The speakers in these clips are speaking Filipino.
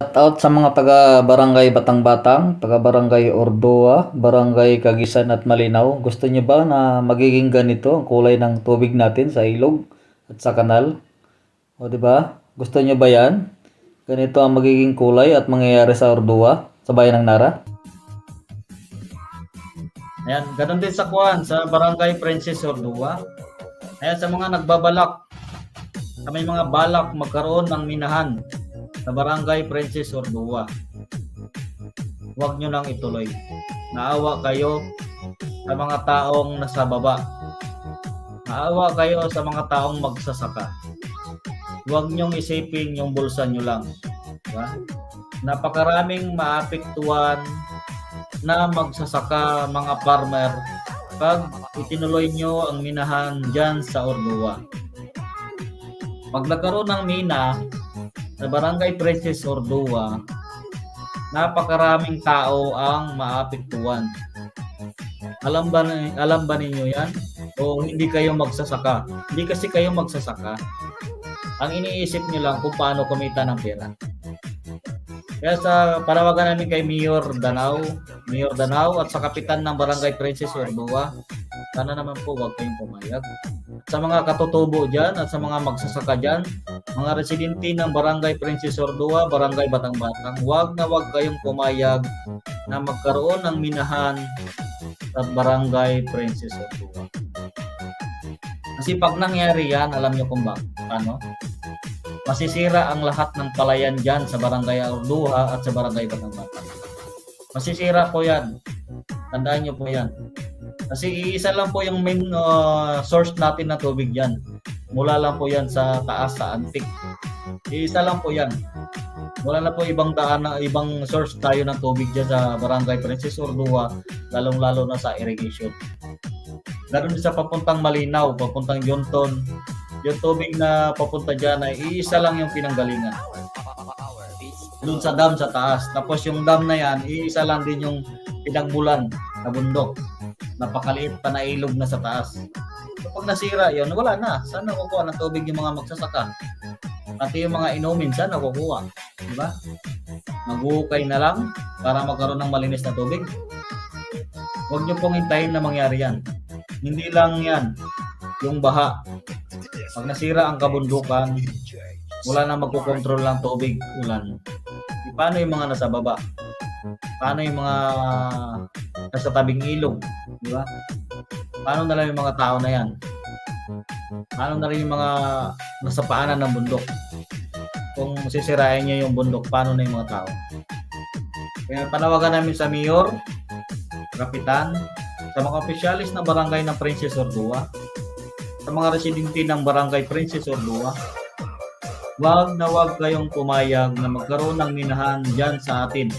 Shout out sa mga taga Barangay Batang-Batang, taga Barangay Ordoa, Barangay Kagisan at Malinaw. Gusto niyo ba na magiging ganito ang kulay ng tubig natin sa ilog at sa kanal? O di ba? Gusto niyo ba 'yan? Ganito ang magiging kulay at mangyayari sa Ordoa, sa bayan ng Nara. Ayan, ganun din sa Kuan, sa Barangay Princess Ordua. Ayan, sa mga nagbabalak, sa may mga balak magkaroon ng minahan sa Barangay Princess Ordua. Huwag nyo nang ituloy. Naawa kayo sa mga taong nasa baba. Naawa kayo sa mga taong magsasaka. Huwag nyong isipin yung bulsa nyo lang. Diba? Napakaraming maapektuhan na magsasaka mga farmer pag itinuloy nyo ang minahan dyan sa Ordua. Pag nagkaroon ng mina sa Barangay Princess Ordua, napakaraming tao ang maapektuhan. Alam ba, alam ba ninyo yan? O hindi kayo magsasaka? Hindi kasi kayo magsasaka. Ang iniisip nyo lang kung paano kumita ng pera. Kaya sa panawagan namin kay Mayor Danao, Mayor Danao at sa kapitan ng Barangay Princess Ordua, sana naman po huwag kayong pumayag. Sa mga katutubo dyan at sa mga magsasaka dyan, mga residente ng Barangay Princess Ordua, Barangay Batang-Batang, huwag na huwag kayong pumayag na magkaroon ng minahan sa Barangay Princess Ordua. Kasi pag nangyari yan, alam nyo kung bakit. Ano? masisira ang lahat ng palayan dyan sa Barangay Orduha at sa Barangay Batang-Batang. Masisira po yan. Tandaan nyo po yan. Kasi iisa lang po yung main uh, source natin na tubig dyan. Mula lang po yan sa taas sa antik. Iisa lang po yan. Wala na po ibang daan na ibang source tayo ng tubig dyan sa Barangay Princess Ordua, lalong-lalo na sa irrigation. Ganon din sa papuntang Malinaw, papuntang Jonton, yung tubig na papunta dyan ay iisa lang yung pinanggalingan. Doon sa dam sa taas. Tapos yung dam na yan, iisa lang din yung pinagbulan na bundok. Napakaliit pa na ilog na sa taas. Kapag nasira yon wala na. Saan nakukuha ng tubig yung mga magsasaka? Pati yung mga inumin, saan nakukuha? Di ba? Maghuhukay na lang para magkaroon ng malinis na tubig. Huwag niyo pong hintayin na mangyari yan. Hindi lang yan yung baha pag nasira ang kabundukan, wala na magkocontrol ng tubig, ulan. E, paano yung mga nasa baba? Paano yung mga nasa tabing ilog? Di ba? Paano na lang yung mga tao na yan? Paano na rin yung mga nasa paanan ng bundok? Kung sisirain niya yung bundok, paano na yung mga tao? Kaya panawagan namin sa mayor, kapitan, sa mga opisyalis ng barangay ng Princess Ordua, sa mga residente ng Barangay Princess Ordua, wag na wag kayong pumayag na magkaroon ng minahan dyan sa atin.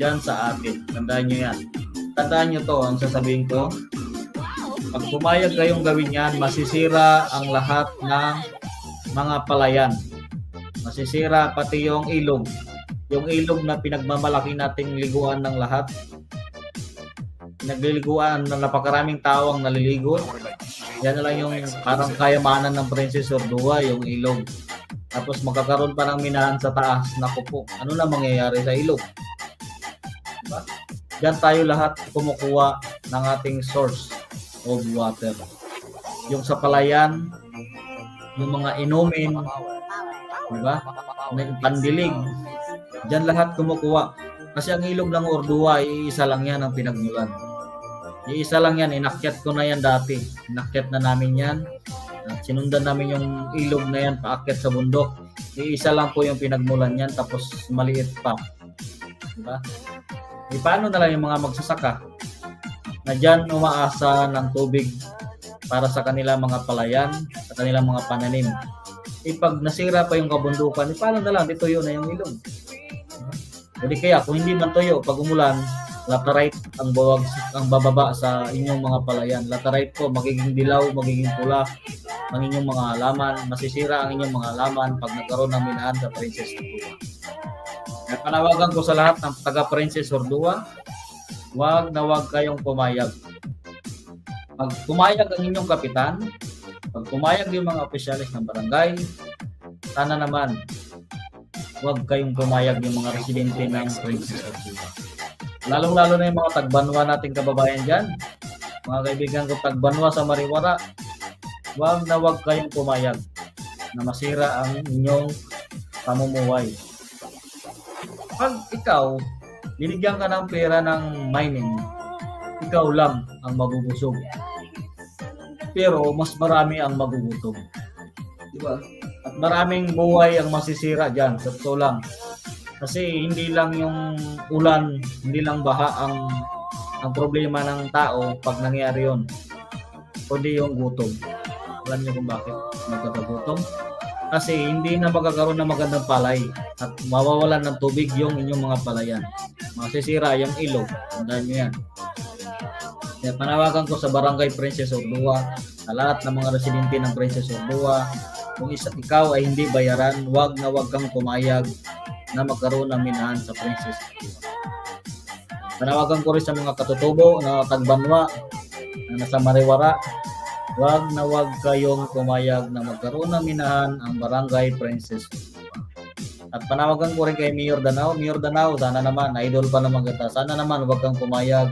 Dyan sa atin. Tandaan nyo yan. Tandaan nyo to, ang sasabihin ko. Pag pumayag kayong gawin yan, masisira ang lahat ng mga palayan. Masisira pati yung ilog. Yung ilog na pinagmamalaki nating liguan ng lahat. Nagliliguan na napakaraming tao ang naliligo. Yan na lang yung parang kayamanan ng Princess Ordua, yung ilog. Tapos magkakaroon pa ng minahan sa taas. Naku po, ano na mangyayari sa ilog? Diba? Diyan tayo lahat kumukuha ng ating source of water. Yung sa palayan, yung mga inumin, diba? May pandilig. Diyan lahat kumukuha. Kasi ang ilog ng Ordua, iisa lang yan ang pinagmulan. Iisa lang yan, inakyat ko na yan dati. Inakyat na namin yan. At sinundan namin yung ilog na yan, paakyat sa bundok. Iisa lang po yung pinagmulan yan, tapos maliit pa. Diba? E paano na lang yung mga magsasaka? Na dyan umaasa ng tubig para sa kanilang mga palayan, sa kanilang mga pananim. E pag nasira pa yung kabundukan, e paano na lang, dituyo na yung ilog. Jadi kaya kung hindi man tuyo, pag umulan, laterite ang bawag ang bababa sa inyong mga palayan. Laterite po magiging dilaw, magiging pula ang inyong mga halaman, masisira ang inyong mga halaman pag nagkaroon ng minahan sa Princess Ordua. Panawagan ko sa lahat ng taga Princess Ordua, wag na wag kayong pumayag. Pag pumayag ang inyong kapitan, pag pumayag yung mga opisyalis ng barangay, sana naman huwag kayong pumayag yung mga residente ng Princess Ordua. Lalong-lalo na yung mga tagbanwa nating kababayan dyan. Mga kaibigan ko tagbanwa sa Mariwara, huwag na huwag kayong pumayag na masira ang inyong pamumuhay. Pag ikaw, binigyan ka ng pera ng mining, ikaw lang ang mabubusog. Pero mas marami ang magugutom. Di ba? At maraming buhay ang masisira dyan, sa lang. Kasi hindi lang yung ulan, hindi lang baha ang ang problema ng tao pag nangyari yon kundi yung gutom. Alam niyo kung bakit nagkakagutom? Kasi hindi na magkakaroon ng magandang palay at mawawalan ng tubig yung inyong mga palayan. Masisira yung ilog. Tandaan nyo yan. Kaya panawagan ko sa Barangay Princess Ordua, sa lahat ng mga residente ng Princess Ordua, kung isa, ikaw ay hindi bayaran, wag na wag kang pumayag na magkaroon ng minahan sa Princess Ordua. Panawagan ko rin sa mga katutubo na tagbanwa na nasa Mariwara, wag na wag kayong pumayag na magkaroon ng minahan ang Barangay Princess Ordua. At panawagan ko rin kay Mayor Danao, Mayor Danao, sana naman, idol pa naman kita, sana naman wag kang pumayag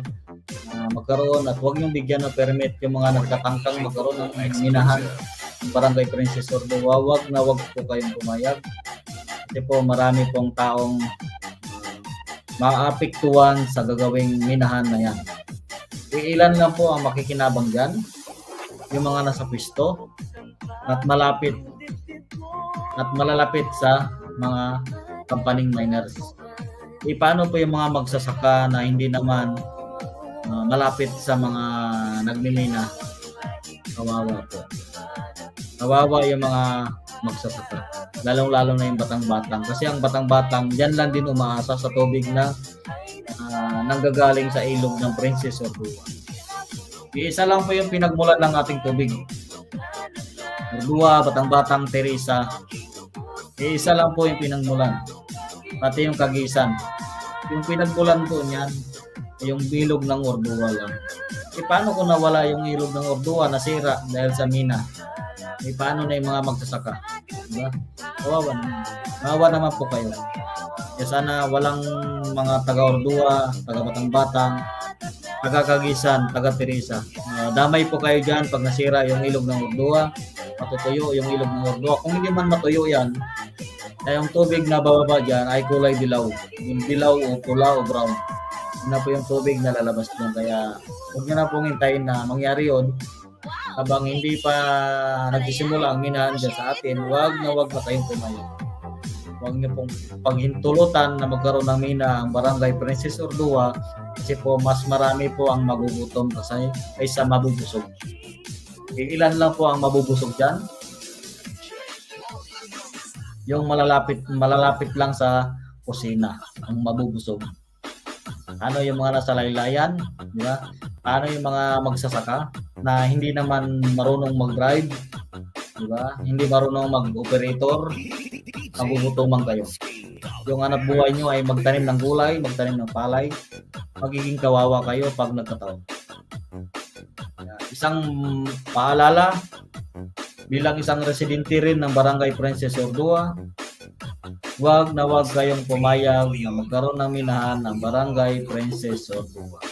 na magkaroon at huwag niyong bigyan ng permit yung mga nagtatangkang magkaroon ng minahan ng Barangay Princess Ordua. Wag na wag po kayong pumayag. Kasi po marami pong taong maapektuhan sa gagawing minahan na yan. Iilan lang po ang makikinabang dyan, yung mga nasa pwesto at malapit at malalapit sa mga kampaning miners. E paano po yung mga magsasaka na hindi naman uh, malapit sa mga nagmimina? Kawawa po. Kawawa yung mga magsasaka. Lalong-lalo na yung batang-batang. Kasi ang batang-batang, dyan lang din umaasa sa tubig na ah, nanggagaling sa ilog ng Princess Ordua. Isa lang po yung pinagmulan ng ating tubig. Ordua, batang-batang, Teresa. Isa lang po yung pinagmulan. Pati yung kagisan. Yung pinagmulan po niyan, yung bilog ng Ordua lang. E paano kung nawala yung ilog ng Ordua, nasira dahil sa mina? E paano na yung mga magsasaka? Diba? Kawawa naman. Kawawa naman po kayo. Kaya sana walang mga taga-Ordua, taga-Batang-Batang, taga-Kagisan, taga-Teresa. Ah, damay po kayo dyan pag nasira yung ilog ng Ordua, matutuyo yung ilog ng Ordua. Kung hindi man matuyo yan, ay yung tubig na bababa dyan ay kulay dilaw. Yung dilaw o pula o brown. Yun na po yung tubig na lalabas doon. Kaya huwag nyo na pong hintayin na mangyari yon habang hindi pa nagsisimula ang minahan dyan sa atin, wag na wag na kayong tumayo. Huwag niyo pong paghintulutan na magkaroon ng mina ang Barangay Princess Ordua kasi po mas marami po ang magugutom kasi kaysa mabubusog. Ilan lang po ang mabubusog dyan? Yung malalapit malalapit lang sa kusina ang mabubusog. Ano yung mga nasa laylayan, di ba? Ano yung mga magsasaka na hindi naman marunong mag-drive, di ba? Hindi marunong mag-operator, magugutuman kayo. Yung anak buhay nyo ay magtanim ng gulay, magtanim ng palay, magiging kawawa kayo pag nagkataon. Isang paalala, bilang isang residente rin ng Barangay Princess Ordua, Huwag na huwag kayong pumayag na magkaroon ng minahan ng Barangay Princess Ordua.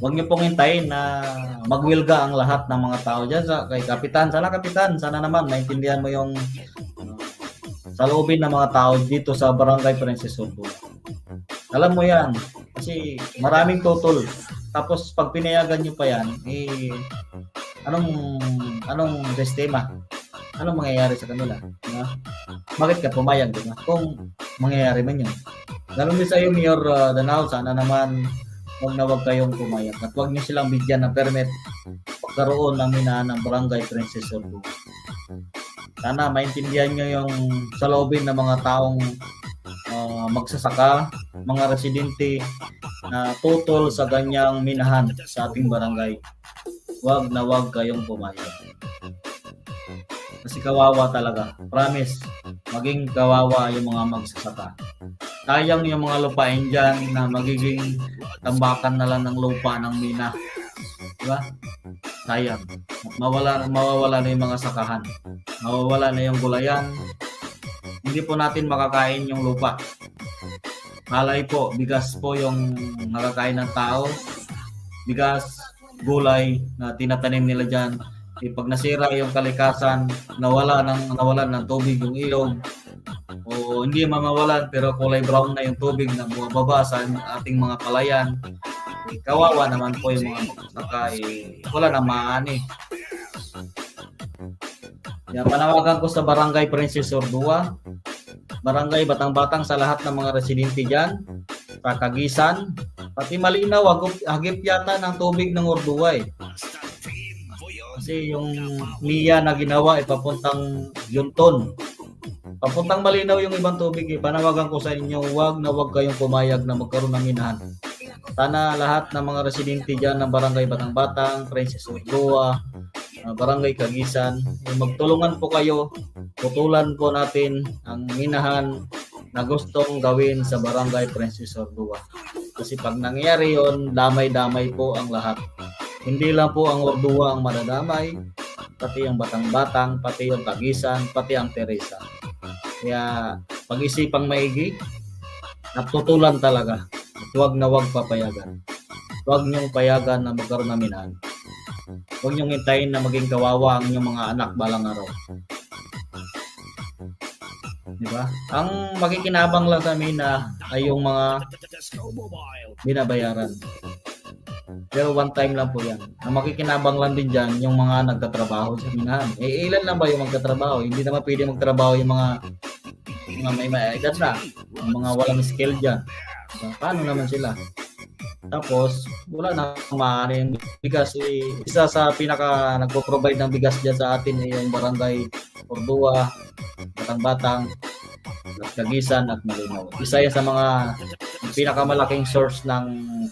Huwag niyo pong hintayin na magwilga ang lahat ng mga tao dyan sa kay Kapitan. Sana Kapitan, sana naman naintindihan mo yung uh, saloobin ng mga tao dito sa Barangay Princess Ordua. Alam mo yan, kasi maraming tutol. Tapos pag pinayagan niyo pa yan, eh, anong anong sistema? Anong mangyayari sa kanila? Diba? Bakit ka pumayag, di ba? Kung mangyayari man yun. Lalo din sa iyo, Mayor uh, Danao, sana naman huwag na huwag kayong pumayag at huwag niyo silang bigyan ng permit pagkaroon ng minahan ng Barangay Princess Ordua. Sana maintindihan niyo yung saloobin ng mga taong uh, magsasaka, mga residente na tutol sa ganyang minahan sa ating barangay. Huwag na huwag kayong pumayag. Kasi kawawa talaga. Promise, maging kawawa yung mga magsasaka. Sayang yung mga lupain dyan na magiging tambakan na lang ng lupa ng mina. Diba? sayang. Mawala, mawawala na yung mga sakahan. Mawawala na yung gulayan. Hindi po natin makakain yung lupa. Malay po, bigas po yung nakakain ng tao. Bigas, gulay na tinatanim nila dyan. Eh, pag nasira yung kalikasan, nawala ng nawala ng tubig yung ilog, o hindi mamawalan pero kulay brown na yung tubig na bumababa sa ating mga palayan. Eh, kawawa naman po yung mga saka eh, wala na maani. Kaya panawagan ko sa Barangay Princess Ordua, Barangay Batang-Batang sa lahat ng mga residente dyan, sa Kagisan, pati malinaw, hagip, yata ng tubig ng Ordua eh. Kasi yung Mia na ginawa ay papuntang Yunton. Papuntang malinaw yung ibang tubig eh. Panawagan ko sa inyo, wag na wag kayong pumayag na magkaroon ng minahan. Sana lahat ng mga residente dyan ng Barangay Batang-Batang, Princess Ordua, uh, Barangay Kagisan, eh, magtulungan po kayo. Putulan po natin ang minahan na gustong gawin sa Barangay Princess Ordua. Kasi pag nangyari yon, damay-damay po ang lahat. Hindi lang po ang Ordua ang madadamay, pati ang Batang-Batang, pati yung Kagisan, pati ang Teresa. Kaya pag-isipang maigi at tutulan talaga. At huwag na huwag papayagan. Huwag niyong payagan na magkaroon ng minahan. Huwag niyong hintayin na maging kawawa ang inyong mga anak balang araw. Di ba? Ang makikinabang lang sa mina ay yung mga binabayaran. Pero one time lang po yan. Ang makikinabang lang din dyan, yung mga nagtatrabaho sa minahan. Eh, ilan lang ba yung magtatrabaho? Hindi naman pwede magtrabaho yung mga mga may may edad na. Yung mga walang skill dyan. So, paano naman sila? Tapos, wala na maaaring bigas. Eh, isa sa pinaka nagpo-provide ng bigas dyan sa atin ay yung barangay Ordua, Batang-Batang, at Kagisan at Malinaw. Isa yan sa mga pinakamalaking source ng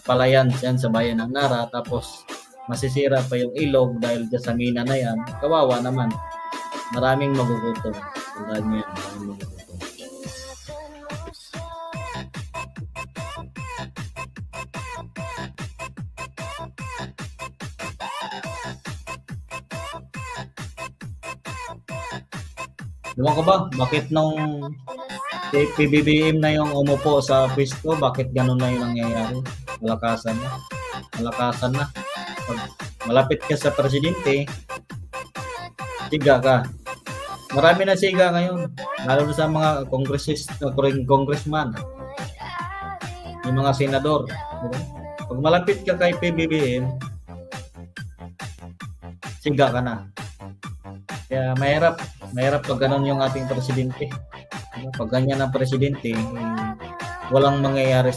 palayan dyan sa bayan ng Nara. Tapos, masisira pa yung ilog dahil dyan sa mina na yan. Kawawa naman. Maraming magugutom. Tandaan nyo yan. Maraming magugutom. Ewan ko ba, bakit nung PBBM na yung umupo sa pwesto, bakit ganun na yung nangyayari? Malakasan na. Malakasan na. Pag malapit ka sa presidente, siga ka. Marami na siga ngayon. Lalo na sa mga congressist, congressman. Yung mga senador. Diba? Pag malapit ka kay PBBM, siga ka na. Kaya mahirap, mahirap pag ganun yung ating presidente. Diba? Pag ganyan ang presidente, eh, walang mangyayari sa